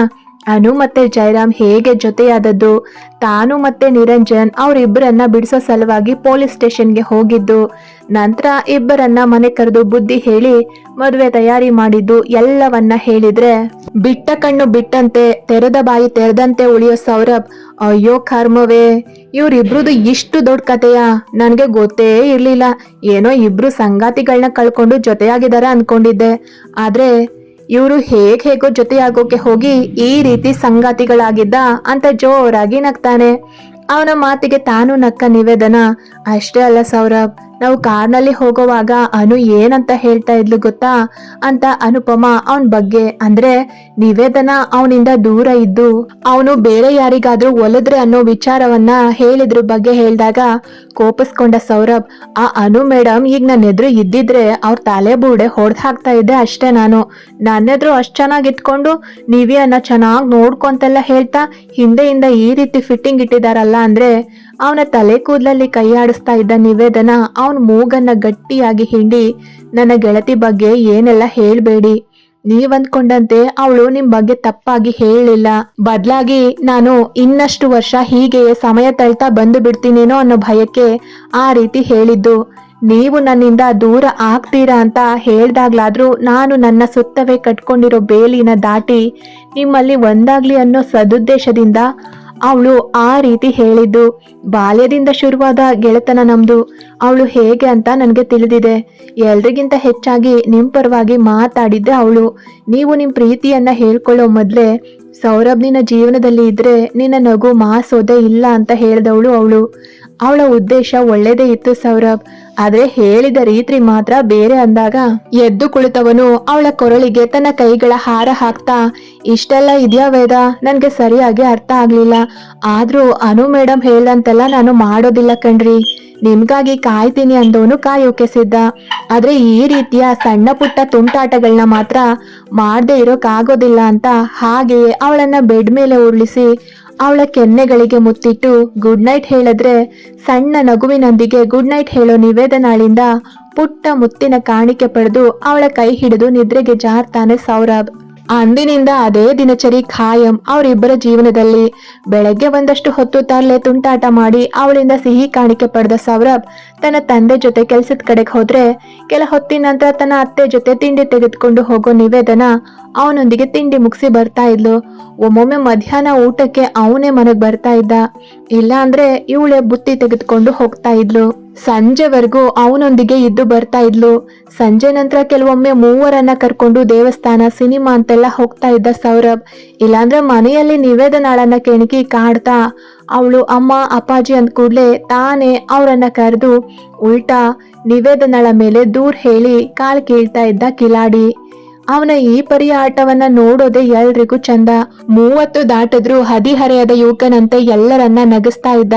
ಅನು ಮತ್ತೆ ಜಯರಾಮ್ ಹೇಗೆ ಜೊತೆಯಾದದ್ದು? ತಾನು ಮತ್ತೆ ನಿರಂಜನ್ ಅವರಿಬ್ಬರನ್ನ ಬಿಡಿಸೋ ಸಲುವಾಗಿ ಪೊಲೀಸ್ ಸ್ಟೇಷನ್ಗೆ ಹೋಗಿದ್ದು. ನಂತರ ಇಬ್ಬರನ್ನ ಮನೆ ಕರೆದು ಬುದ್ಧಿ ಹೇಳಿ ಮದುವೆ ತಯಾರಿ ಮಾಡಿದ್ದು ಎಲ್ಲವನ್ನ ಹೇಳಿದ್ರೆ, ಬಿಟ್ಟ ಕಣ್ಣು ಬಿಟ್ಟಂತೆ, ತೆರೆದ ಬಾಯಿ ತೆರೆದಂತೆ ಉಳಿಯೋ ಸೌರಭ್, ಅಯ್ಯೋ ಕರ್ಮವೇ, ಇವ್ರಿಬ್ರದು ಇಷ್ಟು ದೊಡ್ಡ ಕಥೆಯಾ? ನನಗೆ ಗೊತ್ತೇ ಇರಲಿಲ್ಲ. ಏನೋ ಇಬ್ರು ಸಂಗಾತಿಗಳನ್ನ ಕಳ್ಕೊಂಡು ಜೊತೆಯಾಗಿದ್ದಾರೆ ಅನ್ಕೊಂಡಿದ್ದೆ. ಆದ್ರೆ ಇವರು ಹೇಗ್ ಹೇಗೋ ಜೊತೆಯಾಗೋಕೆ ಹೋಗಿ ಈ ರೀತಿ ಸಂಗಾತಿಗಳಾಗಿದ್ದ ಅಂತ ಜೋರಾಗಿ ನಗ್ತಾನೆ. ಅವನ ಮಾತಿಗೆ ತಾನು ನಕ್ಕ ನಿವೇದನ? ಅಷ್ಟೇ ಅಲ್ಲ ಸೌರಭ್. ನಾವು ಕಾರ್ನಲ್ಲಿ ಹೋಗುವಾಗ, ಅನು ಏನಂತ ಹೇಳ್ತಾ ಇದ್ಲು ಗೊತ್ತಾ? ಅಂತ ಅನುಪಮ ಅವನ್ ಬಗ್ಗೆ, ಅಂದ್ರೆ ನಿವೇದನ ಅವನಿಂದ ದೂರ ಇದ್ದು, ಅವನು ಬೇರೆ ಯಾರಿಗಾದ್ರೂ ಒಲಿದ್ರೆ ಅನ್ನೋ ವಿಚಾರವನ್ನ ಹೇಳಿದ್ರ ಬಗ್ಗೆ ಹೇಳಿದಾಗ ಕೋಪಿಸ್ಕೊಂಡ ಸೌರಭ್, ಆ ಅನು ಮೇಡಮ್ ಈಗ ನನ್ನ ಎದುರು ಇದ್ದಿದ್ರೆ ಅವ್ರ ತಲೆ ಬೂಡೆ ಹೊಡೆದು ಹಾಕ್ತಾ ಇದ್ದೆ ಅಷ್ಟೇ ನಾನು. ನನ್ನೆದ್ರು ಅಷ್ಟು ಚೆನ್ನಾಗಿ ಇಟ್ಕೊಂಡು ನಿವಿಯನ್ನ ಚೆನ್ನಾಗಿ ನೋಡ್ಕೊಂತೆಲ್ಲ ಹೇಳ್ತಾ ಹಿಂದೆಯಿಂದ ಈ ರೀತಿ ಫಿಟ್ಟಿಂಗ್ ಇಟ್ಟಿದಾರಲ್ಲ ಅಂದ್ರೆ ಅವನ ತಲೆ ಕೂದಲಲ್ಲಿ ಕೈ ಆಡಿಸ್ತಾ ಇದ್ದ ನಿವೇದನ ಅವನ ಮೂಗನ್ನ ಗಟ್ಟಿಯಾಗಿ ಹಿಂಡಿ, ನನ್ನ ಗೆಳತಿ ಬಗ್ಗೆ ಏನೆಲ್ಲ ಹೇಳ್ಬೇಡಿ. ನೀವ್ ಅಂದ್ಕೊಂಡಂತೆ ಅವಳು ನಿಮ್ ಬಗ್ಗೆ ತಪ್ಪಾಗಿ ಹೇಳಲಿಲ್ಲ. ಬದಲಾಗಿ ನಾನು ಇನ್ನಷ್ಟು ವರ್ಷ ಹೀಗೆಯೇ ಸಮಯ ತಳ್ತಾ ಬಂದು ಬಿಡ್ತೀನೇನೋ ಅನ್ನೋ ಭಯಕ್ಕೆ ಆ ರೀತಿ ಹೇಳಿದ್ದು. ನೀವು ನನ್ನಿಂದ ದೂರ ಆಗ್ತೀರಾ ಅಂತ ಹೇಳ್ದಾಗ್ಲಾದ್ರೂ ನಾನು ನನ್ನ ಸುತ್ತವೇ ಕಟ್ಕೊಂಡಿರೋ ಬೇಲಿನ ದಾಟಿ ನಿಮ್ಮಲ್ಲಿ ಒಂದಾಗ್ಲಿ ಅನ್ನೋ ಸದುದ್ದೇಶದಿಂದ ಅವಳು ಆ ರೀತಿ ಹೇಳಿದ್ದು. ಬಾಲ್ಯದಿಂದ ಶುರುವಾದ ಗೆಳೆತನ ನಮ್ದು. ಅವಳು ಹೇಗೆ ಅಂತ ನನಗೆ ತಿಳಿದಿದೆ. ಎಲ್ರಿಗಿಂತ ಹೆಚ್ಚಾಗಿ ನಿಮ್ಮ ಪರವಾಗಿ ಮಾತಾಡಿದ್ದೆ ಅವಳು. ನೀವು ನಿಮ್ಮ ಪ್ರೀತಿಯನ್ನ ಹೇಳ್ಕೊಳ್ಳೋ ಮೊದಲೇ ಸೌರಭ್ ನಿನ್ನ ಜೀವನದಲ್ಲಿ ಇದ್ರೆ ನಿನ್ನ ನಗು ಮಾಸೋದೇ ಇಲ್ಲ ಅಂತ ಹೇಳಿದವಳು ಅವಳು. ಅವಳ ಉದ್ದೇಶ ಒಳ್ಳೇದೇ ಇತ್ತು ಸೌರಭ್. ಆದ್ರೆ ಹೇಳಿದ ರೀತಿ ಮಾತ್ರ ಬೇರೆ ಅಂದಾಗ ಎದ್ದು ಕುಳಿತವನು ಅವಳ ಕೊರಳಿಗೆ ತನ್ನ ಕೈಗಳ ಹಾರ ಹಾಕ್ತಾ, ಇಷ್ಟೆಲ್ಲ ಇದ್ಯಾ ವೇದ? ನನ್ಗೆ ಸರಿಯಾಗಿ ಅರ್ಥ ಆಗ್ಲಿಲ್ಲ. ಆದ್ರೂ ಅನು ಮೇಡಮ್ ಹೇಳ್ದಂತೆಲ್ಲ ನಾನು ಮಾಡೋದಿಲ್ಲ ಕಣ್ರಿ. ನಿಮ್ಗಾಗಿ ಕಾಯ್ತೀನಿ ಅಂದವನು ಕಾಯೋಕೆ ಸಿದ್ಧ. ಆದ್ರೆ ಈ ರೀತಿಯ ಸಣ್ಣ ಪುಟ್ಟ ತುಂಟಾಟಗಳನ್ನ ಮಾತ್ರ ಮಾಡದೇ ಇರೋಕಾಗೋದಿಲ್ಲ ಅಂತ ಹಾಗೆಯೇ ಅವಳನ್ನ ಬೆಡ್ ಮೇಲೆ ಉರುಳಿಸಿ ಅವಳ ಕೆನ್ನೆಗಳಿಗೆ ಮುತ್ತಿಟ್ಟು ಗುಡ್ ನೈಟ್ ಹೇಳಿದ್ರೆ, ಸಣ್ಣ ನಗುವಿನೊಂದಿಗೆ ಗುಡ್ ನೈಟ್ ಹೇಳೋ ನಿವೇದನಾಳಿಂದ ಪುಟ್ಟ ಮುತ್ತಿನ ಕಾಣಿಕೆ ಪಡೆದು ಅವಳ ಕೈ ಹಿಡಿದು ನಿದ್ರೆಗೆ ಜಾರ್ತಾನೆ ಸೌರಭ್. ಅಂದಿನಿಂದ ಅದೇ ದಿನಚರಿ ಖಾಯಂ ಅವರಿಬ್ಬರ ಜೀವನದಲ್ಲಿ. ಬೆಳಗ್ಗೆ ಒಂದಷ್ಟು ಹೊತ್ತು ತಲೆ ತುಂಟಾಟ ಮಾಡಿ ಅವಳಿಂದ ಸಿಹಿ ಕಾಣಿಕೆ ಪಡೆದ ಸೌರಭ್ ತನ್ನ ತಂದೆ ಜೊತೆ ಕೆಲಸದ ಕಡೆಗೆ ಹೋದ್ರೆ, ಕೆಲ ಹೊತ್ತಿನ ನಂತರ ತನ್ನ ಅತ್ತೆ ಜೊತೆ ತಿಂಡಿ ತೆಗೆದುಕೊಂಡು ಹೋಗೋ ನಿವೇದನ ಅವನೊಂದಿಗೆ ತಿಂಡಿ ಮುಗಿಸಿ ಬರ್ತಾ ಇದ್ಲು. ಒಮ್ಮೊಮ್ಮೆ ಮಧ್ಯಾಹ್ನ ಊಟಕ್ಕೆ ಅವನೇ ಮನೆಗೆ ಬರ್ತಾ ಇದ್ದ. ಇಲ್ಲ ಅಂದ್ರೆ ಇವಳೆ ಬುತ್ತಿ ತೆಗೆದುಕೊಂಡು ಹೋಗ್ತಾ ಇದ್ಲು. ಸಂಜೆವರೆಗೂ ಅವನೊಂದಿಗೆ ಇದ್ದು ಬರ್ತಾ ಇದ್ಲು. ಸಂಜೆ ನಂತರ ಕೆಲವೊಮ್ಮೆ ಮೂವರನ್ನ ಕರ್ಕೊಂಡು ದೇವಸ್ಥಾನ, ಸಿನಿಮಾ ಅಂತೆಲ್ಲ ಹೋಗ್ತಾ ಇದ್ದ ಸೌರಭ್. ಇಲ್ಲಾಂದ್ರೆ ಮನೆಯಲ್ಲಿ ನಿವೇದನಾಳನ್ನ ಕೆಣಕಿ ಕಾಡ್ತಾ, ಅವಳು ಅಮ್ಮ, ಅಪ್ಪಾಜಿ ಅಂದ ಕೂಡ್ಲೆ ತಾನೇ ಅವರನ್ನ ಕರೆದು ಉಲ್ಟಾ ನಿವೇದನಳ ಮೇಲೆ ದೂರ್ ಹೇಳಿ ಕಾಲ್ ಕೀಳ್ತಾ ಇದ್ದ ಕಿಲಾಡಿ. ಅವನ ಈ ಪರಿಯ ಆಟವನ್ನ ನೋಡೋದೆ ಎಲ್ರಿಗೂ ಚಂದ. ಮೂವತ್ತು ದಾಟಿದ್ರು ಹದಿಹರೆಯದ ಯುವಕನಂತೆ ಎಲ್ಲರನ್ನ ನಗಿಸ್ತಾ ಇದ್ದ.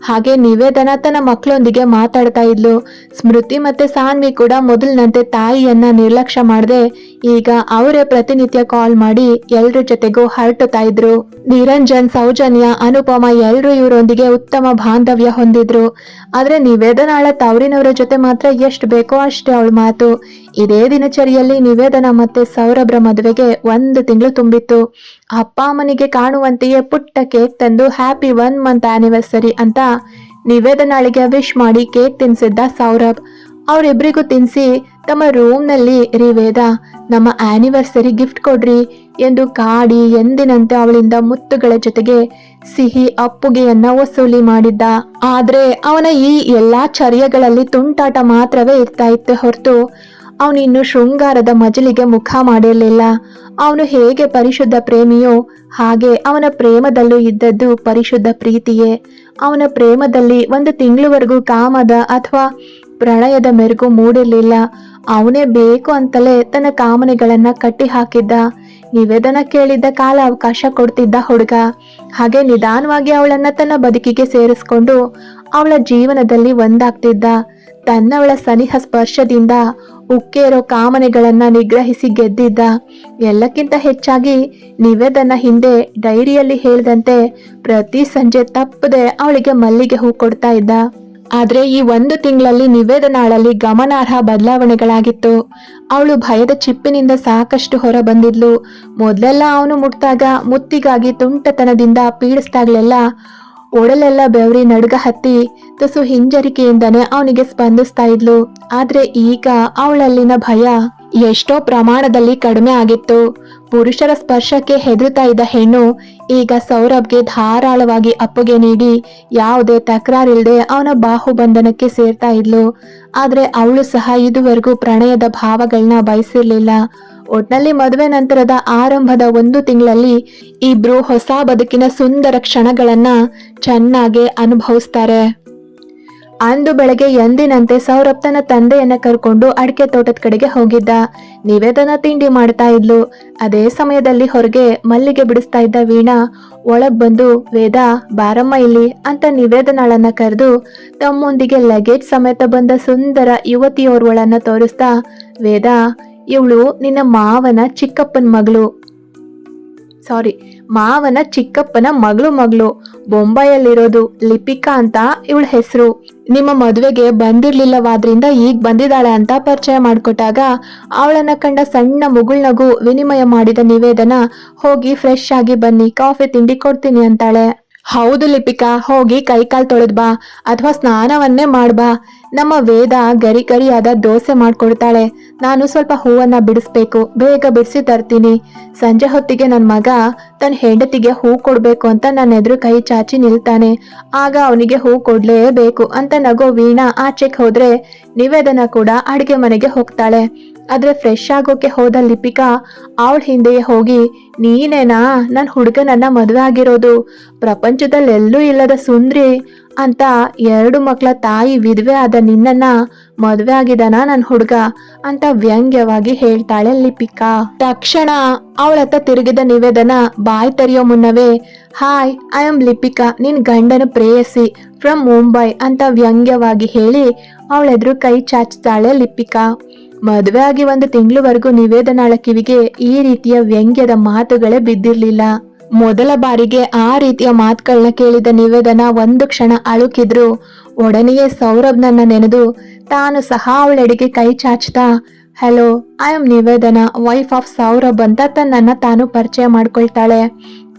ಹಾಗೆ ನಿವೇದನ ತನ್ನ ಮಕ್ಕಳೊಂದಿಗೆ ಮಾತಾಡ್ತಾ ಇದ್ಲು. ಸ್ಮೃತಿ ಮತ್ತೆ ಸಾನ್ವಿ ಕೂಡ ಮೊದಲಿನಂತೆ ತಾಯಿಯನ್ನ ನಿರ್ಲಕ್ಷ್ಯ ಮಾಡದೆ ಈಗ ಅವರೇ ಪ್ರತಿನಿತ್ಯ ಕಾಲ್ ಮಾಡಿ ಎಲ್ರ ಜೊತೆಗೂ ಹರಟುತ್ತಾ ಇದ್ರು. ನಿರಂಜನ್, ಸೌಜನ್ಯ, ಅನುಪಮ ಎಲ್ರು ಇವರೊಂದಿಗೆ ಉತ್ತಮ ಬಾಂಧವ್ಯ ಹೊಂದಿದ್ರು. ಆದ್ರೆ ನಿವೇದನಾಳ ತವರಿನವರ ಜೊತೆ ಮಾತ್ರ ಎಷ್ಟು ಬೇಕೋ ಅಷ್ಟೇ ಅವಳ ಮಾತು. ಇದೇ ದಿನಚರಿಯಲ್ಲಿ ನಿವೇದನ ಮತ್ತೆ ಸೌರಭ್ರ ಮದುವೆಗೆ ಒಂದು ತಿಂಗಳು ತುಂಬಿತ್ತು. ಅಪ್ಪ ಅಮ್ಮನಿಗೆ ಕಾಣುವಂತೆಯೇ ಪುಟ್ಟ ಕೇಕ್ ತಂದು ಹ್ಯಾಪಿ ಒನ್ ಮಂತ್ ಆನಿವರ್ಸರಿ ಅಂತ ನಿವೇದನಾಳಿಗೆ ವಿಶ್ ಮಾಡಿ ಕೇಕ್ ತಿನ್ಸಿದ್ದ ಸೌರಭ್. ಅವರಿಬ್ಬರಿಗೂ ತಿನ್ಸಿ ತಮ್ಮ ರೂಮ್ನಲ್ಲಿ ರೀ ವೇದ, ನಮ್ಮ ಆನಿವರ್ಸರಿ ಗಿಫ್ಟ್ ಕೊಡ್ರಿ ಎಂದು ಕಾಡಿ ಎಂದಿನಂತೆ ಅವಳಿಂದ ಮುತ್ತುಗಳ ಜೊತೆಗೆ ಸಿಹಿ ಅಪ್ಪುಗೆಯನ್ನ ವಸೂಲಿ ಮಾಡಿದ್ದ. ಆದ್ರೆ ಅವನ ಈ ಎಲ್ಲಾ ಚರ್ಯಗಳಲ್ಲಿ ತುಂಟಾಟ ಮಾತ್ರವೇ ಇರ್ತಾ ಇತ್ತು ಹೊರತು ಅವನಿನ್ನು ಶೃಂಗಾರದ ಮಜಲಿಗೆ ಮುಖ ಮಾಡಿರಲಿಲ್ಲ. ಅವನು ಹೇಗೆ ಪರಿಶುದ್ಧ ಪ್ರೇಮಿಯೋ ಹಾಗೆ ಅವನ ಪ್ರೇಮದಲ್ಲೂ ಇದ್ದದ್ದು ಪರಿಶುದ್ಧ ಪ್ರೀತಿಯೇ. ಅವನ ಪ್ರೇಮದಲ್ಲಿ ಒಂದು ತಿಂಗಳವರೆಗೂ ಕಾಮದ ಅಥವಾ ಪ್ರಣಯದ ಮೆರುಗು ಮೂಡಿರಲಿಲ್ಲ. ಅವನೇ ಬೇಕು ಅಂತಲೇ ತನ್ನ ಕಾಮನೆಗಳನ್ನ ಕಟ್ಟಿ ಹಾಕಿದ್ದ ನಿವೇದನ ಕೇಳಿದ್ದ ಕಾಲ ಅವಕಾಶ ಕೊಡ್ತಿದ್ದ ಹುಡುಗ. ಹಾಗೆ ನಿಧಾನವಾಗಿ ಅವಳನ್ನ ತನ್ನ ಬದುಕಿಗೆ ಸೇರಿಸ್ಕೊಂಡು ಅವಳ ಜೀವನದಲ್ಲಿ ಒಂದಾಗ್ತಿದ್ದ. ತನ್ನವಳ ಸನಿಹ ಸ್ಪರ್ಶದಿಂದ ಉಕ್ಕೇರೋ ಕಾಮನೆಗಳನ್ನ ನಿಗ್ರಹಿಸಿ ಗೆದ್ದಿದ್ದ. ಎಲ್ಲಕ್ಕಿಂತ ಹೆಚ್ಚಾಗಿ ನಿವೇದನ ಹಿಂದೆ ಡೈರಿಯಲ್ಲಿ ಹೇಳಿದಂತೆ ಪ್ರತಿ ಸಂಜೆ ತಪ್ಪದೆ ಅವಳಿಗೆ ಮಲ್ಲಿಗೆ ಹೂ ಕೊಡ್ತಾ ಇದ್ದ. ಆದ್ರೆ ಈ ಒಂದು ತಿಂಗಳಲ್ಲಿ ನಿವೇದನಾಳಲ್ಲಿ ಗಮನಾರ್ಹ ಬದಲಾವಣೆಗಳಾಗಿತ್ತು. ಅವಳು ಭಯದ ಚಿಪ್ಪಿನಿಂದ ಸಾಕಷ್ಟು ಹೊರ ಬಂದಿದ್ಲು ಮೊದಲೆಲ್ಲ ಅವನು ಮುಟ್ಟಾಗ ಮುತ್ತಿಗಾಗಿ ತುಂಟತನದಿಂದ ಪೀಡಿಸ್ದಾಗ್ಲೆಲ್ಲ ಒಡಲೆಲ್ಲ ಬೆವರಿ ನಡುಗ ಹತ್ತಿ ತುಸು ಹಿಂಜರಿಕೆಯಿಂದನೇ ಅವನಿಗೆ ಸ್ಪಂದಿಸ್ತಾ ಇದ್ಲು. ಆದರೆ ಈಗ ಅವಳಲ್ಲಿನ ಭಯ ಎಷ್ಟೋ ಪ್ರಮಾಣದಲ್ಲಿ ಕಡಿಮೆ ಆಗಿತ್ತು. ಪುರುಷರ ಸ್ಪರ್ಶಕ್ಕೆ ಹೆದರುತ್ತಾ ಇದ್ದ ಹೆಣ್ಣು ಈಗ ಸೌರಭ್ಗೆ ಧಾರಾಳವಾಗಿ ಅಪ್ಪುಗೆ ನೀಡಿ ಯಾವುದೇ ತಕರಾರಿಲ್ಲದೆ ಅವನ ಬಾಹುಬಂಧನಕ್ಕೆ ಸೇರ್ತಾ ಇದ್ಲು. ಆದ್ರೆ ಅವಳು ಸಹ ಇದುವರೆಗೂ ಪ್ರಣಯದ ಭಾವಗಳನ್ನ ಬಯಸಿರ್ಲಿಲ್ಲ. ಒಟ್ನಲ್ಲಿ ಮದುವೆ ನಂತರದ ಆರಂಭದ ಒಂದು ತಿಂಗಳಲ್ಲಿ ಇಬ್ರು ಹೊಸ ಬದುಕಿನ ಸುಂದರ ಕ್ಷಣಗಳನ್ನ ಚೆನ್ನಾಗಿ ಅನುಭವಿಸ್ತಾರೆ. ಅಂದು ಬೆಳಗ್ಗೆ ಎಂದಿನಂತೆ ಸೌರಭ್ ತನ್ನ ತಂದೆಯನ್ನ ಕರ್ಕೊಂಡು ಅಡಿಕೆ ತೋಟದ ಕಡೆಗೆ ಹೋಗಿದ್ದ. ನಿವೇದನ ತಿಂಡಿ ಮಾಡ್ತಾ ಇದ್ಲು. ಅದೇ ಸಮಯದಲ್ಲಿ ಹೊರಗೆ ಮಲ್ಲಿಗೆ ಬಿಡಿಸ್ತಾ ಇದ್ದ ವೀಣಾ, ಒಳಗ್ ಬಂದು, ವೇದ, ಬಾರಮ್ಮ ಇಲ್ಲಿ ಅಂತ ನಿವೇದನಾಳನ್ನ ಕರೆದು, ತಮ್ಮೊಂದಿಗೆ ಲಗೇಜ್ ಸಮೇತ ಬಂದ ಸುಂದರ ಯುವತಿಯೋರ್ವಳನ್ನ ತೋರಿಸ್ತಾ, ವೇದ, ಇವಳು ನಿನ್ನ ಮಾವನ ಚಿಕ್ಕಪ್ಪನ ಮಗಳು. ಸಾರಿ ಮಾವನ ಚಿಕ್ಕಪ್ಪನ ಮಗಳು ಮಗಳು. ಬೊಂಬೈಯಲ್ಲಿರೋದು ಲಿಪಿಕಾ ಅಂತ ಇವಳ ಹೆಸರು. ನಿಮ್ಮ ಮದುವೆಗೆ ಬಂದಿರ್ಲಿಲ್ಲವಾದ್ರಿಂದ ಈಗ ಬಂದಿದ್ದಾಳೆ ಅಂತ ಪರಿಚಯ ಮಾಡಿಕೊಟ್ಟಾಗ ಅವಳನ್ನ ಕಂಡ ಸಣ್ಣ ಮುಗುಳ್ನಗು ವಿನಿಮಯ ಮಾಡಿದ ನಿವೇದನ, ಹೋಗಿ ಫ್ರೆಶ್ ಆಗಿ ಬನ್ನಿ, ಕಾಫಿ ತಿಂಡಿ ಕೊಡ್ತೀನಿ ಅಂತಾಳೆ. ಹೌದು ಲಿಪಿಕಾ, ಹೋಗಿ ಕೈಕಾಲ್ ತೊಳೆದ್ ಬಾ ಅಥವಾ ಸ್ನಾನವನ್ನೇ ಮಾಡ್ಬಾ ನಮ್ಮ ವೇದ ಗರಿ ಗರಿಯಾದ ದೋಸೆ ಮಾಡ್ಕೊಡ್ತಾಳೆ ನಾನು ಸ್ವಲ್ಪ ಹೂವನ್ನ ಬಿಡಿಸ್ಬೇಕು, ಬೇಗ ಬಿಡಿಸಿ ತರ್ತೀನಿ. ಸಂಜೆ ಹೊತ್ತಿಗೆ ನನ್ನ ಮಗ ತನ್ನ ಹೆಂಡತಿಗೆ ಹೂ ಕೊಡ್ಬೇಕು ಅಂತ ನನ್ನ ಎದುರು ಕೈ ಚಾಚಿ ನಿಲ್ತಾನೆ. ಆಗ ಅವನಿಗೆ ಹೂ ಕೊಡ್ಲೇಬೇಕು ಅಂತ ನಗೋ ವೀಣಾ ಆಚೆಗೆ ಹೋದ್ರೆ ನಿವೇದನ ಕೂಡ ಅಡಿಗೆ ಮನೆಗೆ ಹೋಗ್ತಾಳೆ. ಆದ್ರೆ ಫ್ರೆಶ್ ಆಗೋಕೆ ಹೋದ ಲಿಪಿಕಾ ಅವಳ ಹಿಂದೆಯೇ ಹೋಗಿ, ನೀನೇನಾ? ನನ್ನ ಹುಡುಗನನ್ನ ಮದುವೆ ಆಗಿರೋದು. ಪ್ರಪಂಚದಲ್ಲೆಲ್ಲೂ ಇಲ್ಲದ ಸುಂದ್ರಿ ಅಂತ ಎರಡು ಮಕ್ಕಳ ತಾಯಿ ವಿಧವೆ ಆದ ನಿನ್ನನ್ನ ಮದುವೆ ಆಗಿದಾನ ನನ್ನ ಹುಡುಗ? ಅಂತ ವ್ಯಂಗ್ಯವಾಗಿ ಹೇಳ್ತಾಳೆ ಲಿಪಿಕಾ. ತಕ್ಷಣ ಅವಳತ್ತ ತಿರುಗಿದ ನಿವೇದನ ಬಾಯ್ ತೆರೆಯೋ ಮುನ್ನವೇ, ಹಾಯ್, ಐ ಆಮ್ ಲಿಪಿಕಾ. ನಿನ್ ಗಂಡನ ಪ್ರೇಯಸಿ. ಫ್ರಮ್ ಮುಂಬೈ ಅಂತ ವ್ಯಂಗ್ಯವಾಗಿ ಹೇಳಿ ಅವಳೆದ್ರು ಕೈ ಚಾಚ್ತಾಳೆ ಲಿಪಿಕಾ. ಮದುವೆ ಆಗಿ ಒಂದು ತಿಂಗಳವರೆಗೂ ನಿವೇದನಾಳ ಕಿವಿಗೆ ಈ ರೀತಿಯ ವ್ಯಂಗ್ಯದ ಮಾತುಗಳೇ ಬಿದ್ದಿರ್ಲಿಲ್ಲ. ಮೊದಲ ಬಾರಿಗೆ ಆ ರೀತಿಯ ಮಾತುಗಳನ್ನ ಕೇಳಿದ ನಿವೇದನ ಒಂದು ಕ್ಷಣ ಅಳುಕಿದ್ರು. ಒಡನೆಯೇ ಸೌರಭ್ನನ್ನ ನೆನೆದು ತಾನು ಸಹ ಅವಳೆಡೆಗೆ ಕೈ ಚಾಚ್ತಾ hello I am Nivedana wife of Saurabh ಅಂತ ತನ್ನನ್ನು ತಾನು ಪರಿಚಯ ಮಾಡ್ಕೊಳ್ತಾಳೆ.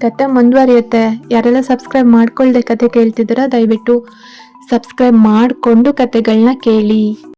ಕತೆ ಮುಂದುವರಿಯುತ್ತೆ. ಯಾರೆಲ್ಲ ಸಬ್ಸ್ಕ್ರೈಬ್ ಮಾಡ್ಕೊಳ್ದೆ ಕತೆ ಕೇಳ್ತಿದ್ದೀರಾ, ದಯವಿಟ್ಟು ಸಬ್ಸ್ಕ್ರೈಬ್ ಮಾಡಿಕೊಂಡು ಕತೆಗಳನ್ನ ಕೇಳಿ.